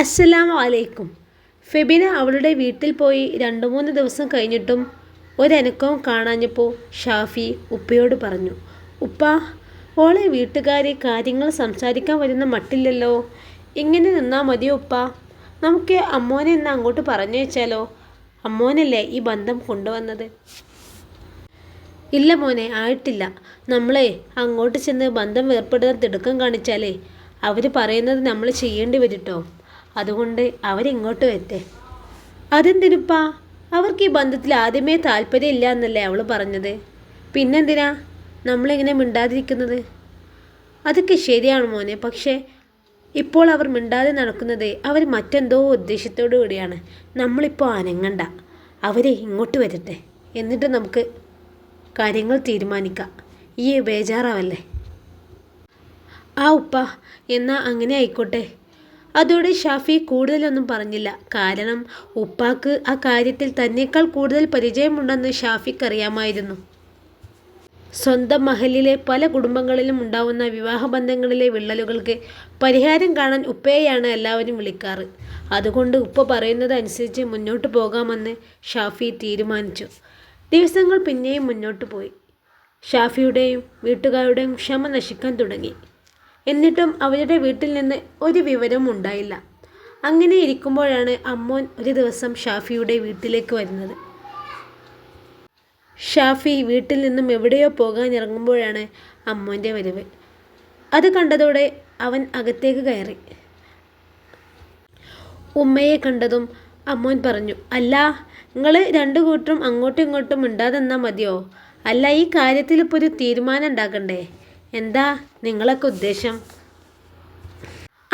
അസ്സലാമു അലൈക്കും ഫെബിന അവളുടെ വീട്ടിൽ പോയി രണ്ട് മൂന്ന് ദിവസം കഴിഞ്ഞിട്ടും ഒരനക്കവും കാണാഞ്ഞപ്പോൾ ഷാഫി ഉപ്പയോട് പറഞ്ഞു ഉപ്പ ഓളെ വീട്ടുകാരെ കാര്യങ്ങൾ സംസാരിക്കാൻ വരുന്ന മട്ടില്ലല്ലോ. ഇങ്ങനെ നിന്നാൽ മതിയോ ഉപ്പ? നമുക്ക് അമ്മോനെ ഒന്ന് അങ്ങോട്ട് പറഞ്ഞു വെച്ചാലോ? അമ്മോനല്ലേ ഈ ബന്ധം കൊണ്ടുവന്നത്? ഇല്ല മോനെ ആയിട്ടില്ല. നമ്മളെ അങ്ങോട്ട് ചെന്ന് ബന്ധം വേർപ്പെടുന്ന തിടുക്കം കാണിച്ചാലേ അവർ പറയുന്നത് നമ്മൾ ചെയ്യേണ്ടി വരും ട്ടോ അതുകൊണ്ട് അവരിങ്ങോട്ട് വരട്ടെ. അതെന്തിനുപ്പാ? അവർക്ക് ഈ ബന്ധത്തിൽ ആദ്യമേ താല്പര്യമില്ല എന്നല്ലേ അവൾ പറഞ്ഞത്? പിന്നെന്തിനാ നമ്മളിങ്ങനെ മിണ്ടാതിരിക്കുന്നത്? അതൊക്കെ ശരിയാണ് മോനെ പക്ഷേ ഇപ്പോൾ അവർ മിണ്ടാതെ നടക്കുന്നത് അവർ മറ്റെന്തോ ഉദ്ദേശത്തോടു കൂടിയാണ്. നമ്മളിപ്പോൾ അനങ്ങണ്ട. അവരെ ഇങ്ങോട്ട് വരട്ടെ. എന്നിട്ട് നമുക്ക് കാര്യങ്ങൾ തീരുമാനിക്കാം. ഈ ബേജാറാവല്ലേ? ആ ഉപ്പ എന്നാൽ അങ്ങനെ ആയിക്കോട്ടെ. അതോടെ ഷാഫി കൂടുതലൊന്നും പറഞ്ഞില്ല. കാരണം ഉപ്പാക്ക് ആ കാര്യത്തിൽ തന്നെക്കാൾ കൂടുതൽ പരിചയമുണ്ടെന്ന് ഷാഫിക്ക് അറിയാമായിരുന്നു സ്വന്തം മഹലിലെ പല കുടുംബങ്ങളിലും ഉണ്ടാവുന്ന വിവാഹബന്ധങ്ങളിലെ വിള്ളലുകൾക്ക് പരിഹാരം കാണാൻ ഉപ്പയെയാണ് എല്ലാവരും വിളിക്കാറ്. അതുകൊണ്ട് ഉപ്പ പറയുന്നതനുസരിച്ച് മുന്നോട്ട് പോകാമെന്ന് ഷാഫി തീരുമാനിച്ചു. ദിവസങ്ങൾ പിന്നെയും മുന്നോട്ട് പോയി. ഷാഫിയുടെയും വീട്ടുകാരുടെയും ക്ഷമ നശിക്കാൻ തുടങ്ങി. എന്നിട്ടും അവരുടെ വീട്ടിൽ നിന്ന് ഒരു വിവരവും ഉണ്ടായില്ല. അങ്ങനെ ഇരിക്കുമ്പോഴാണ് അമ്മോൻ ഒരു ദിവസം ഷാഫിയുടെ വീട്ടിലേക്ക് വരുന്നത്. ഷാഫി വീട്ടിൽ നിന്നും എവിടെയോ പോകാൻ ഇറങ്ങുമ്പോഴാണ് അമ്മോന്റെ വരവ്. അത് കണ്ടതോടെ അവൻ അകത്തേക്ക് കയറി. ഉമ്മയെ കണ്ടതും അമ്മോൻ പറഞ്ഞു അല്ല നിങ്ങൾ രണ്ടു കൂട്ടരും അങ്ങോട്ടും ഇങ്ങോട്ടും മിണ്ടാതെന്നാൽ മതിയോ? അല്ല ഈ കാര്യത്തിൽ ഇപ്പോൾ ഒരു തീരുമാനം ഉണ്ടാക്കണ്ടേ? എന്താ നിങ്ങളൊക്കെ ഉദ്ദേശം?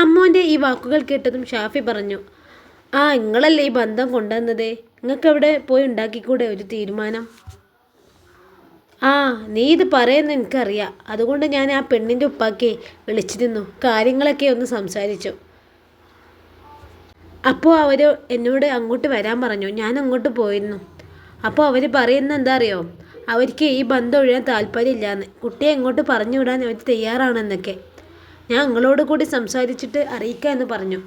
അമ്മോന്റെ ഈ വാക്കുകൾ കേട്ടതും ഷാഫി പറഞ്ഞു ആ നിങ്ങളല്ലേ ഈ ബന്ധം കൊണ്ടുവന്നത്? നിങ്ങൾക്ക് എവിടെ പോയി ഉണ്ടാക്കിക്കൂടെ ഒരു തീരുമാനം? ആ നീ ഇത് പറയുന്ന എനിക്കറിയാം. അതുകൊണ്ട് ഞാൻ ആ പെണ്ണിന്റെ ഉപ്പാക്കി വിളിച്ചിരുന്നു കാര്യങ്ങളൊക്കെ ഒന്ന് സംസാരിച്ചു. അപ്പോൾ അവർ എന്നോട് അങ്ങോട്ട് വരാൻ പറഞ്ഞു. ഞാൻ അങ്ങോട്ട് പോയിരുന്നു. അപ്പോൾ അവർ പറയുന്ന എന്താ അറിയോ? അവർക്ക് ഈ ബന്ധം ഒഴിയാൻ താല്പര്യമില്ലാന്ന്. കുട്ടിയെ എങ്ങോട്ട് പറഞ്ഞു വിടാൻ അവർ തയ്യാറാണെന്നൊക്കെ. ഞാൻ നിങ്ങളോട് കൂടി സംസാരിച്ചിട്ട് അറിയിക്കാം എന്ന് പറഞ്ഞു.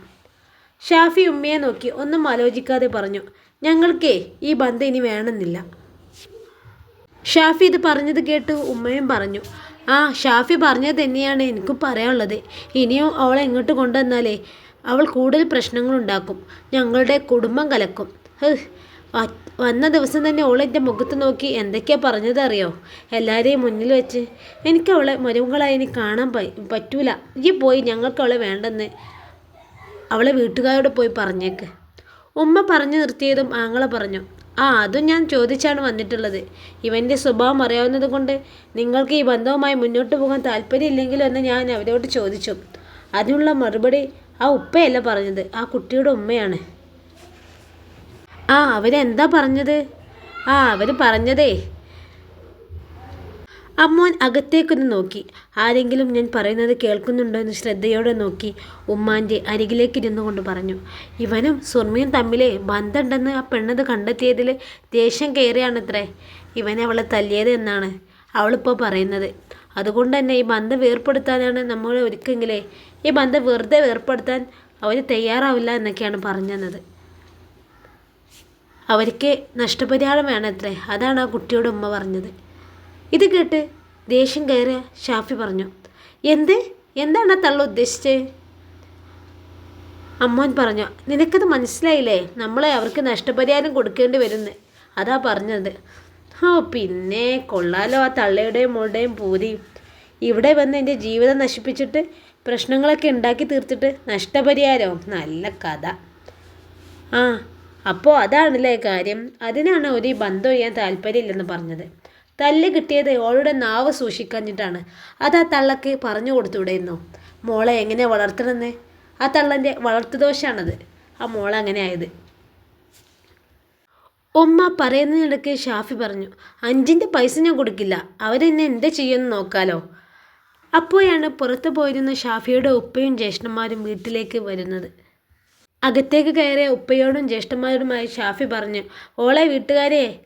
ഷാഫി ഉമ്മയെ നോക്കി ഒന്നും ആലോചിക്കാതെ പറഞ്ഞു ഞങ്ങൾക്കേ ഈ ബന്ധം ഇനി വേണമെന്നില്ല. ഷാഫി ഇത് പറഞ്ഞത് കേട്ട് ഉമ്മയും പറഞ്ഞു ആ ഷാഫി പറഞ്ഞത് തന്നെയാണ് എനിക്കും പറയാനുള്ളത്. ഇനിയും അവളെ ഇങ്ങോട്ട് കൊണ്ടുവന്നാലേ അവൾ കൂടുതൽ പ്രശ്നങ്ങളുണ്ടാക്കും. ഞങ്ങളുടെ കുടുംബം കലക്കും. വന്ന ദിവസം തന്നെ ഓൾ എന്റെ മുഖത്ത് നോക്കി എന്തൊക്കെയാ പറഞ്ഞത് അറിയോ എല്ലാവരെയും മുന്നിൽ വെച്ച്. എനിക്ക് അവളെ മരുമകളായി കാണാൻ പറ്റൂല. ഈ പോയി ഞങ്ങൾക്ക് അവളെ വേണ്ടെന്ന്. അവളെ വീട്ടുകാരോട് പോയി പറഞ്ഞേക്ക്. ഉമ്മ പറഞ്ഞു നിർത്തിയതും ആങ്ങള പറഞ്ഞു. ആ അതും ഞാൻ ചോദിച്ചാണ് വന്നിട്ടുള്ളത്. ഇവന്റെ സ്വഭാവം അറിയാവുന്നത് കൊണ്ട് നിങ്ങൾക്ക് ഈ ബന്ധവുമായി മുന്നോട്ട് പോകാൻ താല്പര്യമില്ലെങ്കിലും എന്ന് ഞാൻ അവരോട് ചോദിച്ചു. അതിനുള്ള മറുപടി ആ ഉപ്പയല്ല പറഞ്ഞത്. ആ കുട്ടിയുടെ ഉമ്മയാണ്. ആ അവരെന്താ പറഞ്ഞത്? ആ അവർ പറഞ്ഞതേ. അമ്മോൻ അകത്തേക്കൊന്ന് നോക്കി. ആരെങ്കിലും ഞാൻ പറയുന്നത് കേൾക്കുന്നുണ്ടോ എന്ന് ശ്രദ്ധയോടെ നോക്കി ഉമ്മാന്റെ അരികിലേക്ക് ഇരുന്നു കൊണ്ട് പറഞ്ഞു. ഇവനും സുർമിയും തമ്മിലെ ബന്ധമുണ്ടെന്ന് ആ പെണ്ണത് കണ്ടെത്തിയതിൽ ദേഷ്യം കയറിയാണത്രേ. ഇവനെ അവളെ തല്ലിയത് എന്നാണ് അവളിപ്പോൾ പറയുന്നത്. അതുകൊണ്ട് തന്നെ ഈ ബന്ധം വേർപ്പെടുത്താനാണ് നമ്മൾ ഒരിക്കലെങ്കിലേ ഈ ബന്ധം വെറുതെ വേർപ്പെടുത്താൻ അവർ തയ്യാറാവില്ല എന്നൊക്കെയാണ് പറഞ്ഞത് അവർക്ക് നഷ്ടപരിഹാരം വേണത്രേ. അതാണ് ആ കുട്ടിയുടെ ഉമ്മ പറഞ്ഞത്. ഇത് കേട്ട് ദേഷ്യം കയറി ഷാഫി പറഞ്ഞു എന്ത്? എന്താണ് ആ തള്ള ഉദ്ദേശിച്ചത് അമ്മോൻ പറഞ്ഞു നിനക്കത് മനസ്സിലായില്ലേ? നമ്മളെ അവർക്ക് നഷ്ടപരിഹാരം കൊടുക്കേണ്ടി വരുന്നു. അതാ പറഞ്ഞത്. ഓ പിന്നെ കൊള്ളാലോ ആ തള്ളയുടെയും മോളുടെയും പൂതി. ഇവിടെ വന്ന് എന്റെ ജീവിതം നശിപ്പിച്ചിട്ട് പ്രശ്നങ്ങളൊക്കെ ഉണ്ടാക്കി തീർത്തിട്ട് നഷ്ടപരിഹാരവും. നല്ല കഥ. ആ അപ്പോൾ അതാണല്ലേ കാര്യം? അതിനാണ് ഒരു ബന്ധം ചെയ്യാൻ താല്പര്യമില്ലെന്ന് പറഞ്ഞത്. തല്ല് കിട്ടിയത് ഓളുടെ നാവ് സൂക്ഷിക്കഞ്ഞിട്ടാണ്. അത് ആ തള്ളക്ക് പറഞ്ഞു കൊടുത്തുവിടെയിരുന്നോ മോളെ എങ്ങനെ വളർത്തണമെന്ന്? ആ തള്ളന്റെ വളർത്തുദോഷാണത്. ആ മോളെ അങ്ങനെ ആയത് ഉമ്മ പറയുന്നതിനിടയ്ക്ക് ഷാഫി പറഞ്ഞു അഞ്ചിന്റെ പൈസ ഞാൻ കൊടുക്കില്ല. അവരെന്നെ എന്താ ചെയ്യുമെന്ന് നോക്കാലോ. അപ്പോഴാണ് പുറത്തു പോയിരുന്ന ഷാഫിയുടെ ഉപ്പയും ജ്യേഷ്ഠന്മാരും വീട്ടിലേക്ക് വരുന്നത്. അകത്തേക്ക് കയറിയ ഉപ്പയോടും ജ്യേഷ്ഠന്മാരോടുമായി ഷാഫി പറഞ്ഞു ഓളെ വീട്ടുകാരെ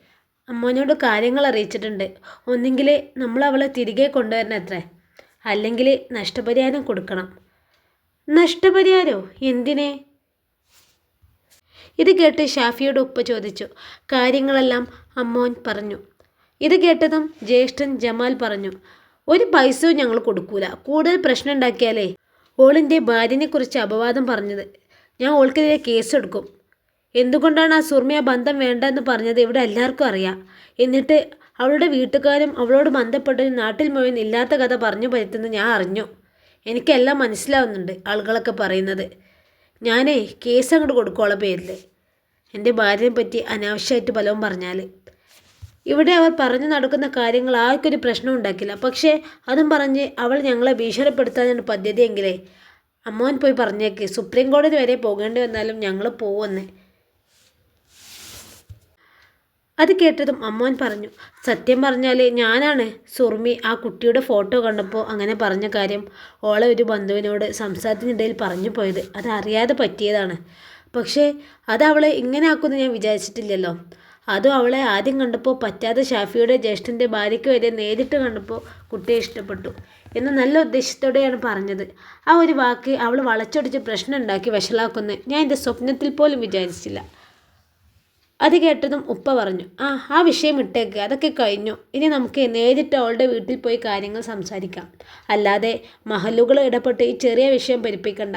അമ്മോനോട് കാര്യങ്ങൾ അറിയിച്ചിട്ടുണ്ട്. ഒന്നെങ്കിൽ നമ്മൾ അവളെ തിരികെ കൊണ്ടുവരണം അല്ലെങ്കിൽ നഷ്ടപരിഹാരം കൊടുക്കണം. നഷ്ടപരിഹാരോ? എന്തിനെ? ഇത് കേട്ട് ഷാഫിയുടെ ഉപ്പ ചോദിച്ചു. കാര്യങ്ങളെല്ലാം അമ്മോൻ പറഞ്ഞു. ഇത് കേട്ടതും ജ്യേഷ്ഠൻ ജമാൽ പറഞ്ഞു ഒരു പൈസയും ഞങ്ങൾ കൊടുക്കൂല. കൂടുതൽ പ്രശ്നം ഉണ്ടാക്കിയാലേ ഓളിന്റെ ഭാര്യനെക്കുറിച്ച് അപവാദം പറഞ്ഞത്. ഞാൻ ഓൾക്കെതിരെ കേസെടുക്കും. എന്തുകൊണ്ടാണ് ആ സുർമിയ ബന്ധം വേണ്ടെന്ന് പറഞ്ഞത് ഇവിടെ എല്ലാവർക്കും അറിയാം. എന്നിട്ട് അവളുടെ വീട്ടുകാരും അവളോട് ബന്ധപ്പെട്ട് നാട്ടിൽ മുഴുവൻ ഇല്ലാത്ത കഥ പറഞ്ഞു പറ്റുന്നത് ഞാൻ അറിഞ്ഞു. എനിക്കെല്ലാം മനസ്സിലാവുന്നുണ്ട് ആളുകളൊക്കെ പറയുന്നത്. ഞാനേ കേസ് അങ്ങോട്ട് കൊടുക്കോളെ പേരിൽ എന്റെ ഭാര്യയെ പറ്റി അനാവശ്യമായിട്ട് പലവും പറഞ്ഞാൽ ഇവിടെ അവർ പറഞ്ഞു നടക്കുന്ന കാര്യങ്ങൾ ആർക്കൊരു പ്രശ്നം ഉണ്ടാക്കില്ല. പക്ഷേ അതും പറഞ്ഞ് അവൾ ഞങ്ങളെ ഭീഷണിപ്പെടുത്താനാണ് പദ്ധതിയെങ്കിലേ അമ്മോൻ പോയി പറഞ്ഞേക്ക് സുപ്രീം കോടതി വരെ പോകേണ്ടി വന്നാലും ഞങ്ങൾ പോവെന്ന്. അത് കേട്ടതും അമ്മോൻ പറഞ്ഞു സത്യം പറഞ്ഞാൽ ഞാനാണ്. സുർമി ആ കുട്ടിയുടെ ഫോട്ടോ കണ്ടപ്പോൾ അങ്ങനെ പറഞ്ഞ കാര്യം ഓളെ ഒരു ബന്ധുവിനോട് സംസാരത്തിനിടയിൽ പറഞ്ഞു പോയത്. അത് അറിയാതെ പറ്റിയതാണ്. പക്ഷേ അത് അവളെ ഇങ്ങനെ ആക്കുമെന്ന് ഞാൻ വിചാരിച്ചിട്ടില്ലല്ലോ. അതും അവളെ ആദ്യം കണ്ടപ്പോൾ പറ്റാതെ ഷാഫിയുടെ ജ്യേഷ്ഠന്റെ ഭാര്യയ്ക്ക് വരെ നേരിട്ട് കണ്ടപ്പോൾ കുട്ടിയെ ഇഷ്ടപ്പെട്ടു. എന്ന് നല്ല ഉദ്ദേശത്തോടെയാണ് പറഞ്ഞത്. ആ ഒരു വാക്ക് അവൾ വളച്ചൊടിച്ച് പ്രശ്നം ഉണ്ടാക്കി വഷളാക്കുമെന്ന് ഞാൻ എന്റെ സ്വപ്നത്തിൽ പോലും വിചാരിച്ചില്ല. അത് കേട്ടതും ഉപ്പ പറഞ്ഞു ആ ആ വിഷയം ഇട്ടേക്ക്. അതൊക്കെ കഴിഞ്ഞു. ഇനി നമുക്ക് നേരിട്ട് അവളുടെ വീട്ടിൽ പോയി കാര്യങ്ങൾ സംസാരിക്കാം. അല്ലാതെ മഹലുകൾ ഇടപെട്ട് ഈ ചെറിയ വിഷയം പരിപ്പിക്കണ്ട.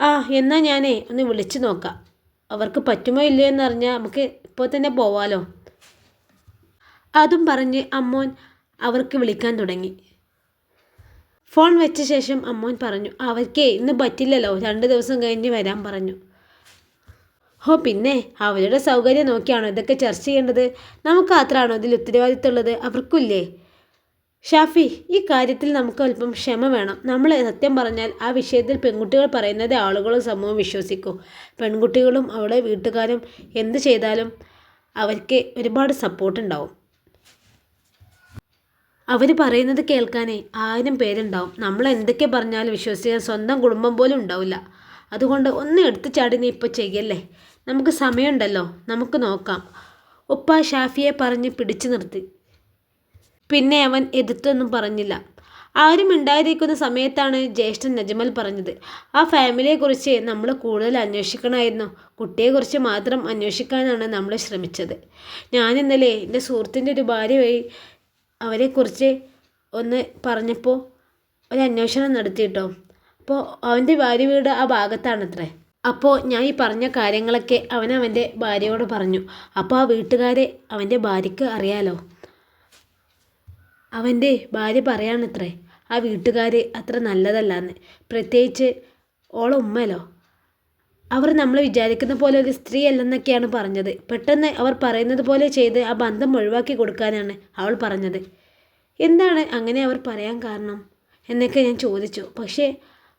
ആ എന്നാൽ ഞാനേ ഒന്ന് വിളിച്ചു നോക്കാം. അവർക്ക് പറ്റുമോ ഇല്ലയോ എന്നറിഞ്ഞാൽ നമുക്ക് ഇപ്പോൾ തന്നെ പോവാലോ. അതും പറഞ്ഞ് അമ്മോൻ അവർക്ക് വിളിക്കാൻ തുടങ്ങി. ഫോൺ വെച്ച ശേഷം അമ്മോൻ പറഞ്ഞു അവർക്കേ ഇന്ന് പറ്റില്ലല്ലോ. രണ്ട് ദിവസം കഴിഞ്ഞ് വരാൻ പറഞ്ഞു. ഓ പിന്നെ അവരുടെ സൗകര്യം നോക്കിയാണോ ഇതൊക്കെ ചർച്ച ചെയ്യേണ്ടത്? നമുക്ക് മാത്രമാണോ ഇതിൽ ഉത്തരവാദിത്തമുള്ളത്? അവർക്കില്ലേ? ഷാഫി ഈ കാര്യത്തിൽ നമുക്ക് അല്പം ക്ഷമ വേണം. നമ്മൾ സത്യം പറഞ്ഞാൽ ആ വിഷയത്തിൽ പെൺകുട്ടികൾ പറയുന്നത് ആളുകളും സമൂഹം വിശ്വസിക്കും. പെൺകുട്ടികളും അവളെ വീട്ടുകാരും എന്ത് ചെയ്താലും അവർക്ക് ഒരുപാട് സപ്പോർട്ട് ഉണ്ടാവും. അവർ പറയുന്നത് കേൾക്കാനേ ആയിരം പേരുണ്ടാവും. നമ്മൾ എന്തൊക്കെ പറഞ്ഞാലും വിശ്വസിക്കാൻ സ്വന്തം കുടുംബം പോലും ഉണ്ടാവില്ല. അതുകൊണ്ട് ഒന്ന് എടുത്തു ചാടി നീ ഇപ്പോൾ ചെയ്യല്ലേ? നമുക്ക് സമയമുണ്ടല്ലോ. നമുക്ക് നോക്കാം. ഉപ്പ ഷാഫിയെ പറഞ്ഞ് പിടിച്ചു നിർത്തി. പിന്നെ അവൻ എതിർത്തൊന്നും പറഞ്ഞില്ല. ആരും ഉണ്ടായിരിക്കുന്ന സമയത്താണ് ജ്യേഷ്ഠൻ നജ്മൽ പറഞ്ഞത്. ആ ഫാമിലിയെക്കുറിച്ച് നമ്മൾ കൂടുതൽ അന്വേഷിക്കണമായിരുന്നു. കുട്ടിയെക്കുറിച്ച് മാത്രം അന്വേഷിക്കാനാണ് നമ്മൾ ശ്രമിച്ചത്. ഞാൻ ഇന്നലെ എന്റെ സുഹൃത്തിന്റെ ഒരു ഭാര്യ വഴി അവരെക്കുറിച്ച് ഒന്ന് പറഞ്ഞപ്പോൾ ഒരു അന്വേഷണം നടത്തി കേട്ടോ അപ്പോൾ അവന്റെ ഭാര്യ വീട് ആ ഭാഗത്താണത്രേ. അപ്പോൾ ഞാൻ ഈ പറഞ്ഞ കാര്യങ്ങളൊക്കെ അവൻ അവന്റെ ഭാര്യയോട് പറഞ്ഞു. അപ്പോൾ ആ വീട്ടുകാരെ അവന്റെ ഭാര്യയ്ക്ക് അറിയാലോ. അവന്റെ ഭാര്യ പറയാണത്രേ ആ വീട്ടുകാർ അത്ര നല്ലതല്ല എന്ന് പ്രത്യേകിച്ച് ഓളെ അവർ നമ്മൾ വിചാരിക്കുന്ന പോലെ ഒരു സ്ത്രീ അല്ലെന്നൊക്കെയാണ് പറഞ്ഞത്. പെട്ടെന്ന് അവർ പറയുന്നത് പോലെ ചെയ്ത് ആ ബന്ധം ഒഴിവാക്കി കൊടുക്കാനാണ് അവൾ പറഞ്ഞത്. എന്താണ് അങ്ങനെ അവർ പറയാൻ കാരണം? എന്നൊക്കെ ഞാൻ ചോദിച്ചു. പക്ഷേ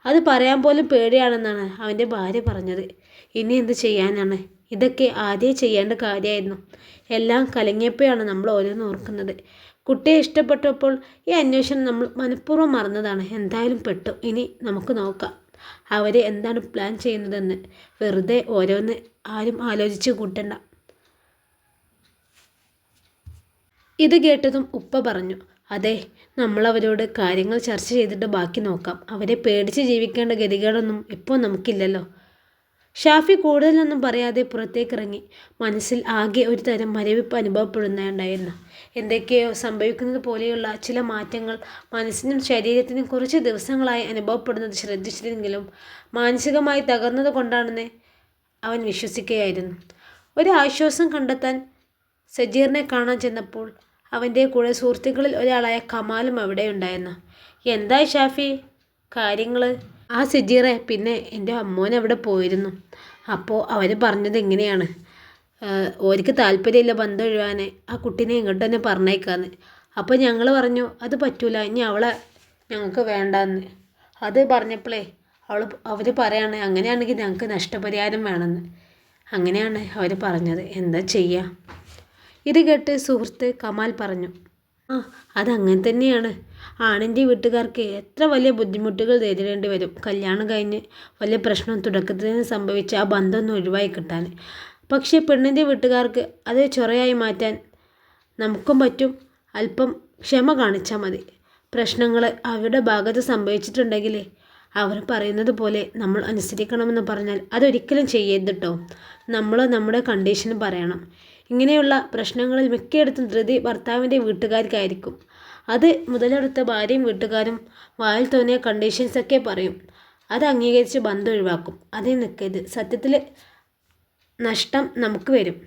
അത് പറയാൻ പോലും പേടിയാണെന്നാണ് അവന്റെ ഭാര്യ പറഞ്ഞത്. ഇനി എന്ത് ചെയ്യാനാണ്? ഇതൊക്കെ ആദ്യം ചെയ്യേണ്ട കാര്യമായിരുന്നു. എല്ലാം കലങ്ങിയപ്പോഴാണ് നമ്മൾ ഓരോന്ന് ഓർക്കുന്നത്. കുട്ടിയെ ഇഷ്ടപ്പെട്ടപ്പോൾ ഈ അന്വേഷണം നമ്മൾ മനഃപൂർവം മറന്നതാണ്. എന്തായാലും പെട്ടു. ഇനി നമുക്ക് നോക്കാം. അവർ എന്താണ് പ്ലാൻ ചെയ്യുന്നതെന്ന് വെറുതെ ഓരോന്ന് ആരും ആലോചിച്ച് കൂട്ടണ്ട. ഇത് കേട്ടതും ഉപ്പ പറഞ്ഞു അതെ നമ്മളവരോട് കാര്യങ്ങൾ ചർച്ച ചെയ്തിട്ട് ബാക്കി നോക്കാം. അവരെ പേടിച്ച് ജീവിക്കേണ്ട ഗതികളൊന്നും ഇപ്പോൾ നമുക്കില്ലല്ലോ. ഷാഫി കൂടുതലൊന്നും പറയാതെ പുറത്തേക്കിറങ്ങി. മനസ്സിൽ ആകെ ഒരു തരം മരവിപ്പ് അനുഭവപ്പെടുന്നുണ്ടായിരുന്നു. എന്തൊക്കെയോ സംഭവിക്കുന്നത് പോലെയുള്ള ചില മാറ്റങ്ങൾ മനസ്സിനും ശരീരത്തിനും കുറച്ച് ദിവസങ്ങളായി അനുഭവപ്പെടുന്നത് ശ്രദ്ധിച്ചിരുന്നെങ്കിലും മാനസികമായി തകർന്നത് കൊണ്ടാണെന്ന് അവൻ വിശ്വസിക്കുകയായിരുന്നു. ഒരു ആശ്വാസം കണ്ടെത്താൻ സജീറിനെ കാണാൻ ചെന്നപ്പോൾ അവന്റെ കൂടെ സുഹൃത്തുക്കളിൽ ഒരാളായ കമാലും അവിടെ ഉണ്ടായിരുന്നു എന്താ ഷാഫി? കാര്യങ്ങൾ ആ സജീറെ പിന്നെ എന്റെ അമ്മോൻ അവിടെ പോയിരുന്നു? അപ്പോൾ അവർ പറഞ്ഞത് ഇങ്ങനെയാണ് ഓർക്ക് താല്പര്യമില്ല ബന്ധം ആ കുട്ടീനെ ഇങ്ങോട്ട് തന്നെ പറഞ്ഞേക്കാന്ന്. അപ്പോൾ ഞങ്ങൾ പറഞ്ഞു അത് പറ്റൂല. ഇനി അവളെ ഞങ്ങൾക്ക് വേണ്ടാന്ന്. അത് പറഞ്ഞപ്പോഴേ അവൾ അവർ പറയാണ് അങ്ങനെയാണെങ്കിൽ ഞങ്ങൾക്ക് നഷ്ടപരിഹാരം വേണമെന്ന്. അങ്ങനെയാണ് അവർ പറഞ്ഞത്. എന്താ ചെയ്യുക ഇത് കേട്ട് സുഹൃത്ത് കമാൽ പറഞ്ഞു. ആ അതങ്ങനെ തന്നെയാണ്. ആണിന്റെ വീട്ടുകാർക്ക് എത്ര വലിയ ബുദ്ധിമുട്ടുകൾ നേരിടേണ്ടി വരും. കല്യാണം കഴിഞ്ഞ് വലിയ പ്രശ്നം തുടക്കത്തിൽ നിന്ന് സംഭവിച്ച ആ ബന്ധം ഒന്ന് ഒഴിവായി കിട്ടാൻ. പക്ഷേ പെണ്ണിന്റെ വീട്ടുകാർക്ക് അത് ചൊറയായി മാറ്റാൻ നമുക്കും പറ്റും. അല്പം ക്ഷമ കാണിച്ചാൽ മതി. പ്രശ്നങ്ങൾ അവരുടെ ഭാഗത്ത് സംഭവിച്ചിട്ടുണ്ടെങ്കിൽ അവർ പറയുന്നത് പോലെ നമ്മൾ അനുസരിക്കണമെന്ന് പറഞ്ഞാൽ അതൊരിക്കലും ചെയ്യരുത് കേട്ടോ നമ്മൾ നമ്മുടെ കണ്ടീഷൻ പറയണം. ഇങ്ങനെയുള്ള പ്രശ്നങ്ങളിൽ മിക്കയിടത്തും ധൃതി ഭർത്താവിന്റെ വീട്ടുകാർക്കായിരിക്കും. അത് മുതലെടുത്ത ഭാര്യയും വീട്ടുകാരും വായിൽ തോന്നിയ കണ്ടീഷൻസൊക്കെ പറയും. അത് അംഗീകരിച്ച് ബന്ധം ഒഴിവാക്കും. അതിൽ നിൽക്കരുത് സത്യത്തിൽ നഷ്ടം നമുക്ക് വരും.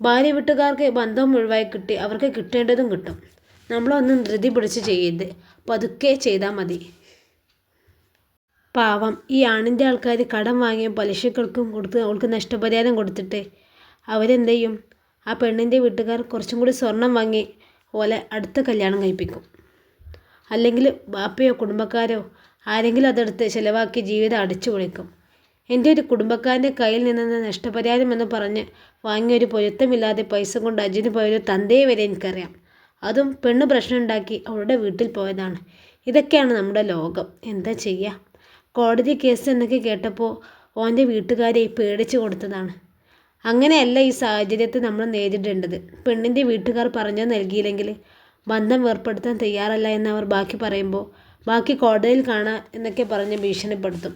ഭാര്യ വീട്ടുകാർക്ക് ബന്ധം ഒഴിവായി കിട്ടി അവർക്ക് കിട്ടേണ്ടതും കിട്ടും. നമ്മളൊന്നും ധൃതി പിടിച്ച് ചെയ്യരുത്. പതുക്കെ ചെയ്താൽ മതി. പാവം ഈ ആണിന്റെ ആൾക്കാർ കടം വാങ്ങിയ പലിശകൾക്കും കൊടുത്ത് അവൾക്ക് നഷ്ടപരിഹാരം കൊടുത്തിട്ട് അവരെന്ത് ചെയ്യും ആ പെണ്ണിന്റെ വീട്ടുകാർ കുറച്ചും കൂടി സ്വർണം വാങ്ങി ഓലെ അടുത്ത കല്യാണം കഴിപ്പിക്കും. അല്ലെങ്കിൽ ബാപ്പയോ കുടുംബക്കാരോ ആരെങ്കിലും അതെടുത്ത് ചിലവാക്കി ജീവിതം അടിച്ചു പൊളിക്കും. എന്റെ ഒരു കുടുംബക്കാരന്റെ കയ്യിൽ നിന്ന് നഷ്ടപരിഹാരം എന്ന് പറഞ്ഞ് വാങ്ങിയ ഒരു പൊരുത്തമില്ലാതെ പൈസ കൊണ്ട് അജിന് പോയൊരു തന്തയെ വരെ എനിക്കറിയാം. അതും പെണ്ണ് പ്രശ്നം ഉണ്ടാക്കി അവളുടെ വീട്ടിൽ പോയതാണ്. ഇതൊക്കെയാണ് നമ്മുടെ ലോകം. എന്താ ചെയ്യുക കോടതി കേസ് എന്നൊക്കെ കേട്ടപ്പോൾ ഓന്റെ വീട്ടുകാരെ പേടിച്ചു കൊടുത്തതാണ്. അങ്ങനെയല്ല ഈ സാഹചര്യത്തെ നമ്മൾ നേരിടേണ്ടത്. പെണ്ണിന്റെ വീട്ടുകാർ പറഞ്ഞു നൽകിയില്ലെങ്കിൽ ബന്ധം വേർപ്പെടുത്താൻ തയ്യാറല്ല എന്നവർ ബാക്കി പറയുമ്പോൾ ബാക്കി കോടതിയിൽ കാണാം എന്നൊക്കെ പറഞ്ഞ് ഭീഷണിപ്പെടുത്തും.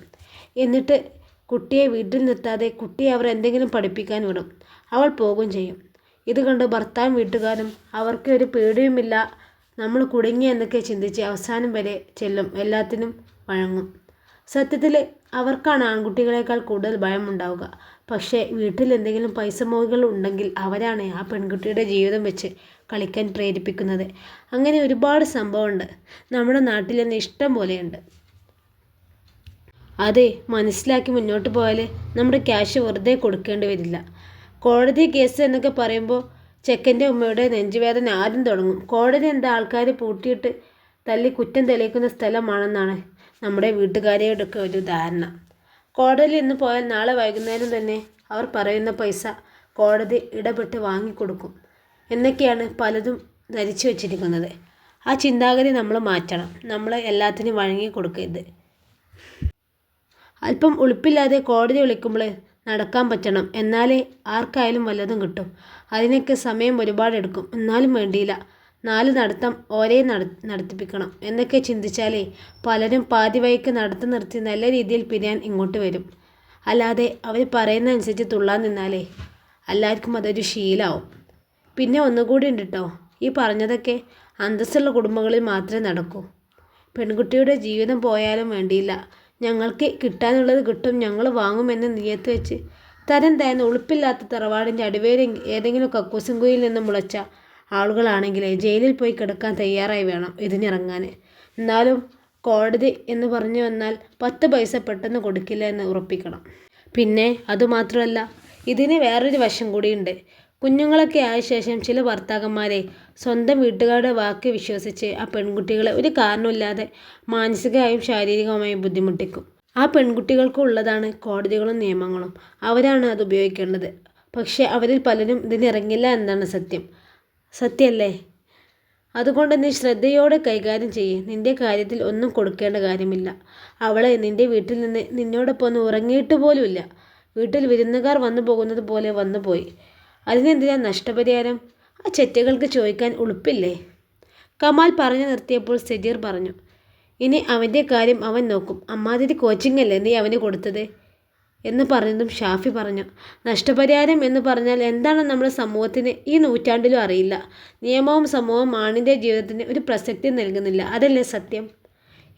എന്നിട്ട് കുട്ടിയെ വീട്ടിൽ നിർത്താതെ കുട്ടിയെ അവർ എന്തെങ്കിലും പഠിപ്പിക്കാൻ വിടും. അവൾ പോകും ചെയ്യും. ഇത് കണ്ട് ഭർത്താവും വീട്ടുകാരും അവർക്ക് ഒരു പേടിയുമില്ല. നമ്മൾ കുടുങ്ങി എന്നൊക്കെ ചിന്തിച്ച് അവസാനം വരെ ചെല്ലും. എല്ലാത്തിനും വഴങ്ങും. സത്യത്തിൽ അവർക്കാണ് ആൺകുട്ടികളെക്കാൾ കൂടുതൽ ഭയമുണ്ടാവുക. പക്ഷേ വീട്ടിൽ എന്തെങ്കിലും പൈസ മോഹികൾ ഉണ്ടെങ്കിൽ അവരാണ് ആ പെൺകുട്ടിയുടെ ജീവിതം വെച്ച് കളിക്കാൻ പ്രേരിപ്പിക്കുന്നത്. അങ്ങനെ ഒരുപാട് സംഭവമുണ്ട്. നമ്മുടെ നാട്ടിൽ തന്നെ ഇഷ്ടം പോലെയുണ്ട്. അതെ മനസ്സിലാക്കി മുന്നോട്ട് പോയാൽ നമ്മുടെ ക്യാഷ് വെറുതെ കൊടുക്കേണ്ടി വരില്ല. കോടതി കേസ് എന്നൊക്കെ പറയുമ്പോൾ ചെക്കന്റെ ഉമ്മയുടെ നെഞ്ചുവേദന ആദ്യം തുടങ്ങും. കോടതി എന്താ ആൾക്കാർ പൂട്ടിയിട്ട് തല്ലി കുറ്റം തെളിയിക്കുന്ന സ്ഥലമാണെന്നാണ് നമ്മുടെ വീട്ടുകാരെയൊക്കെ ഒരു ധാരണ. കോടതിയിൽ ഇന്ന് പോയാൽ നാളെ വൈകുന്നേരം തന്നെ അവർ പറയുന്ന പൈസ കോടതി ഇടപെട്ട് വാങ്ങിക്കൊടുക്കും. എന്നൊക്കെയാണ് പലതും ധരിച്ചു വച്ചിരിക്കുന്നത്. ആ ചിന്താഗതി നമ്മൾ മാറ്റണം. നമ്മൾ എല്ലാത്തിനും വഴങ്ങി കൊടുക്കരുത് അല്പം ഉളുപ്പില്ലാതെ കോടതി വിളിക്കുമ്പോൾ നടക്കാൻ പറ്റണം. എന്നാലേ ആർക്കായാലും വല്ലതും കിട്ടും. അതിനൊക്കെ സമയം ഒരുപാട് എടുക്കും എന്നാലും വേണ്ടിയില്ല. നാല് നടത്തം ഓരേ നട നടത്തിപ്പിക്കണം. എന്നൊക്കെ ചിന്തിച്ചാലേ പലരും പാതി വഴിക്ക് നടത്തം നിർത്തി നല്ല രീതിയിൽ പിരിയാൻ ഇങ്ങോട്ട് വരും. അല്ലാതെ അവർ പറയുന്ന അനുസരിച്ച് തുള്ളാൻ നിന്നാലേ എല്ലാവർക്കും അതൊരു ശീലമാവും പിന്നെ ഒന്നുകൂടി ഉണ്ട് കേട്ടോ ഈ പറഞ്ഞതൊക്കെ അന്തസ്സുള്ള കുടുംബങ്ങളിൽ മാത്രമേ നടക്കൂ. പെൺകുട്ടിയുടെ ജീവിതം പോയാലും വേണ്ടിയില്ല. ഞങ്ങൾക്ക് കിട്ടാനുള്ളത് കിട്ടും ഞങ്ങൾ വാങ്ങുമെന്ന് നിയത്ത് വെച്ച് തരം തരുന്ന ഉളുപ്പില്ലാത്ത തറവാടിന്റെ അടിവേരെ ഏതെങ്കിലും കക്കൂസുംകുയിൽ നിന്ന് മുളച്ച ആളുകളാണെങ്കിൽ ജയിലിൽ പോയി കിടക്കാൻ തയ്യാറായി വേണം ഇതിനിറങ്ങാൻ. എന്നാലും കോടതി എന്ന് പറഞ്ഞു വന്നാൽ പത്ത് പൈസ പെട്ടെന്ന് കൊടുക്കില്ല എന്ന് ഉറപ്പിക്കണം. പിന്നെ അതുമാത്രമല്ല ഇതിന് വേറൊരു വശം കൂടിയുണ്ട് കുഞ്ഞുങ്ങളൊക്കെ ആയ ശേഷം ചില ഭർത്താക്കന്മാരെ സ്വന്തം വീട്ടുകാരുടെ വാക്ക് വിശ്വസിച്ച് ആ പെൺകുട്ടികളെ ഒരു കാരണമില്ലാതെ മാനസികമായും ശാരീരികമായും ബുദ്ധിമുട്ടിക്കും. ആ പെൺകുട്ടികൾക്കുള്ളതാണ് കോടതികളും നിയമങ്ങളും. അവരാണ് അത് ഉപയോഗിക്കേണ്ടത്. പക്ഷേ അവരിൽ പലരും ഇതിനിറങ്ങില്ല എന്നാണ് സത്യം. സത്യമല്ലേ? അതുകൊണ്ട് നീ ശ്രദ്ധയോടെ കൈകാര്യം ചെയ്യ്. നിന്റെ കാര്യത്തിൽ ഒന്നും കൊടുക്കേണ്ട കാര്യമില്ല. അവളെ നിന്റെ വീട്ടിൽ നിന്ന് നിന്നോടൊപ്പം ഒന്ന് ഉറങ്ങിയിട്ട് പോലുമില്ല. വീട്ടിൽ വിരുന്നുകാർ വന്നു പോകുന്നത് പോലെ വന്നു പോയി. അതിനെന്തിനാ നഷ്ടപരിഹാരം? ആ ചെറ്റകൾക്ക് ചോദിക്കാൻ ഉളുപ്പില്ലേ? കമാൽ പറഞ്ഞു നിർത്തിയപ്പോൾ സെജീർ പറഞ്ഞു ഇനി അവന്റെ കാര്യം അവൻ നോക്കും. അമ്മാതിരി കോച്ചിങ് അല്ലേ നീ അവന് കൊടുത്തത്? എന്ന് പറഞ്ഞതും ഷാഫി പറഞ്ഞു. നഷ്ടപരിഹാരം എന്ന് പറഞ്ഞാൽ എന്താണ് നമ്മുടെ സമൂഹത്തിന് ഈ നൂറ്റാണ്ടിലും അറിയില്ല. നിയമവും സമൂഹവും ആണിന്റെ ജീവിതത്തിന് ഒരു പ്രസക്തി നൽകുന്നില്ല. അതല്ലേ സത്യം?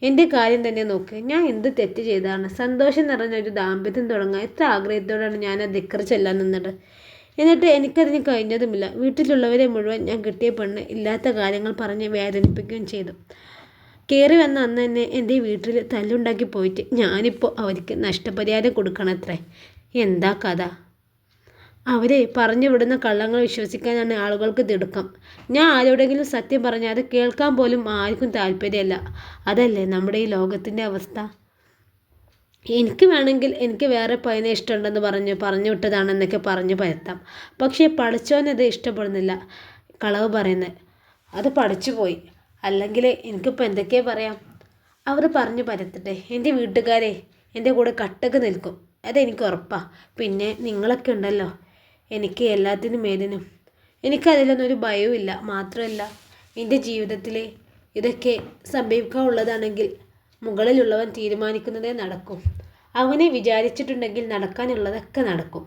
എന്റെ കാര്യം തന്നെ നോക്ക്. ഞാൻ എന്ത് തെറ്റ് ചെയ്താണ് സന്തോഷം നിറഞ്ഞ ഒരു ദാമ്പത്യം തുടങ്ങാൻ എത്ര ആഗ്രഹത്തോടാണ് ഞാൻ ആ ദിക്കർ ചെല്ലാൻ നിന്നത്? എന്നിട്ട് എനിക്കതിന് കഴിഞ്ഞതുമില്ല. വീട്ടിലുള്ളവരെ മുഴുവൻ ഞാൻ കിട്ടിയ പെണ്ണ് ഇല്ലാത്ത കാര്യങ്ങൾ പറഞ്ഞ് വേദനിപ്പിക്കുകയും ചെയ്തു. കയറി വന്ന അന്ന് തന്നെ എന്റെ വീട്ടിൽ തല്ലുണ്ടാക്കി പോയിട്ട് ഞാനിപ്പോൾ അവർക്ക് നഷ്ടപരിഹാരം കൊടുക്കണത്രേ. എന്താ കഥ? അവരെ പറഞ്ഞു വിടുന്ന കള്ളങ്ങൾ വിശ്വസിക്കാനാണ് ആളുകൾക്ക് തിടുക്കം. ഞാൻ ആരോടെങ്കിലും സത്യം പറഞ്ഞാൽ അത് കേൾക്കാൻ പോലും ആർക്കും താല്പര്യമല്ല. അതല്ലേ നമ്മുടെ ഈ ലോകത്തിന്റെ അവസ്ഥ? എനിക്ക് വേണമെങ്കിൽ എനിക്ക് വേറെ പയ്യനെ ഇഷ്ടമുണ്ടെന്ന് പറഞ്ഞു പറഞ്ഞു വിട്ടതാണെന്നൊക്കെ പറഞ്ഞ് പരത്താം. പക്ഷേ പഠിച്ചവനത് ഇഷ്ടപ്പെടുന്നില്ല. കളവ് പറയുന്നത്. അത് പഠിച്ചു പോയി അല്ലെങ്കിൽ എനിക്കിപ്പോൾ എന്തൊക്കെയാ പറയാം? അവർ പറഞ്ഞു പരത്തട്ടെ. എന്റെ വീട്ടുകാരെ എന്റെ കൂടെ കട്ടക്ക് നിൽക്കും. അതെനിക്ക് ഉറപ്പാണ് പിന്നെ നിങ്ങളൊക്കെ ഉണ്ടല്ലോ. എനിക്ക് എല്ലാത്തിനും മേലിനും എനിക്കതിലൊന്നും ഒരു ഭയവുമില്ല. മാത്രമല്ല എന്റെ ജീവിതത്തിൽ ഇതൊക്കെ സംഭവിക്കാനുള്ളതാണെങ്കിൽ മുകളിലുള്ളവൻ തീരുമാനിക്കുന്നതേ നടക്കും. അവനെ വിചാരിച്ചിട്ടുണ്ടെങ്കിൽ നടക്കാനുള്ളതൊക്കെ നടക്കും.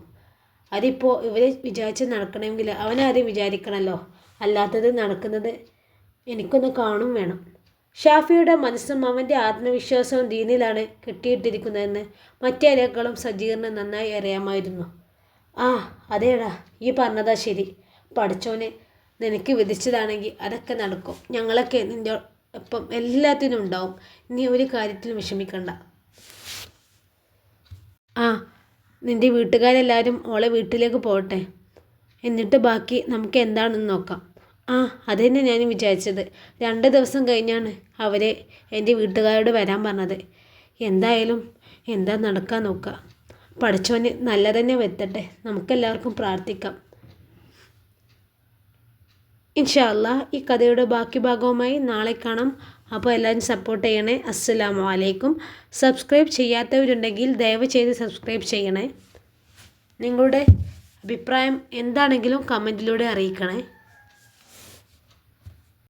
അതിപ്പോൾ ഇവരെ വിചാരിച്ച് നടക്കണമെങ്കിൽ അവനാദ്യം വിചാരിക്കണമല്ലോ അല്ലാത്തത് നടക്കുന്നത് എനിക്കൊന്ന് കാണും വേണം. ഷാഫിയുടെ മനസ്സും അവന്റെ ആത്മവിശ്വാസവും ദീനിലാണ് കെട്ടിയിട്ടിരിക്കുന്നതെന്ന് മറ്റേരേക്കാളും സജീറിന് നന്നായി അറിയാമായിരുന്നു. ആ അതേടാ ഈ പറഞ്ഞതാ ശരി. പഠിച്ചോനെ നിനക്ക് വിധിച്ചതാണെങ്കിൽ അതൊക്കെ നടക്കും. ഞങ്ങളൊക്കെ നിന്റെ ഒപ്പം എല്ലാത്തിനും ഉണ്ടാവും. നീ ഒരു കാര്യത്തിലും വിഷമിക്കണ്ട. ആ നിന്റെ വീട്ടുകാരെല്ലാവരും ഓളെ വീട്ടിലേക്ക് പോകട്ടെ. എന്നിട്ട് ബാക്കി നമുക്ക് എന്താണെന്ന് നോക്കാം. ആ അത് തന്നെ ഞാനും വിചാരിച്ചത്. രണ്ട് ദിവസം കഴിഞ്ഞാണ് അവർ എന്റെ വീട്ടുകാരോട് വരാൻ പറഞ്ഞത്. എന്തായാലും എന്താ നടക്കാൻ നോക്കുക പഠിച്ചവന് നല്ല തന്നെ വരുത്തട്ടെ. നമുക്കെല്ലാവർക്കും പ്രാർത്ഥിക്കാം. ഇൻഷാല്ല ഈ കഥയുടെ ബാക്കി ഭാഗവുമായി നാളെ കാണാം. അപ്പോൾ എല്ലാവരും സപ്പോർട്ട് ചെയ്യണേ. അസ്സലാമു അലൈക്കും. സബ്സ്ക്രൈബ് ചെയ്യാത്തവരുണ്ടെങ്കിൽ ദയവ് ചെയ്ത് സബ്സ്ക്രൈബ് ചെയ്യണേ. നിങ്ങളുടെ അഭിപ്രായം എന്താണെങ്കിലും കമന്റിലൂടെ അറിയിക്കണേ.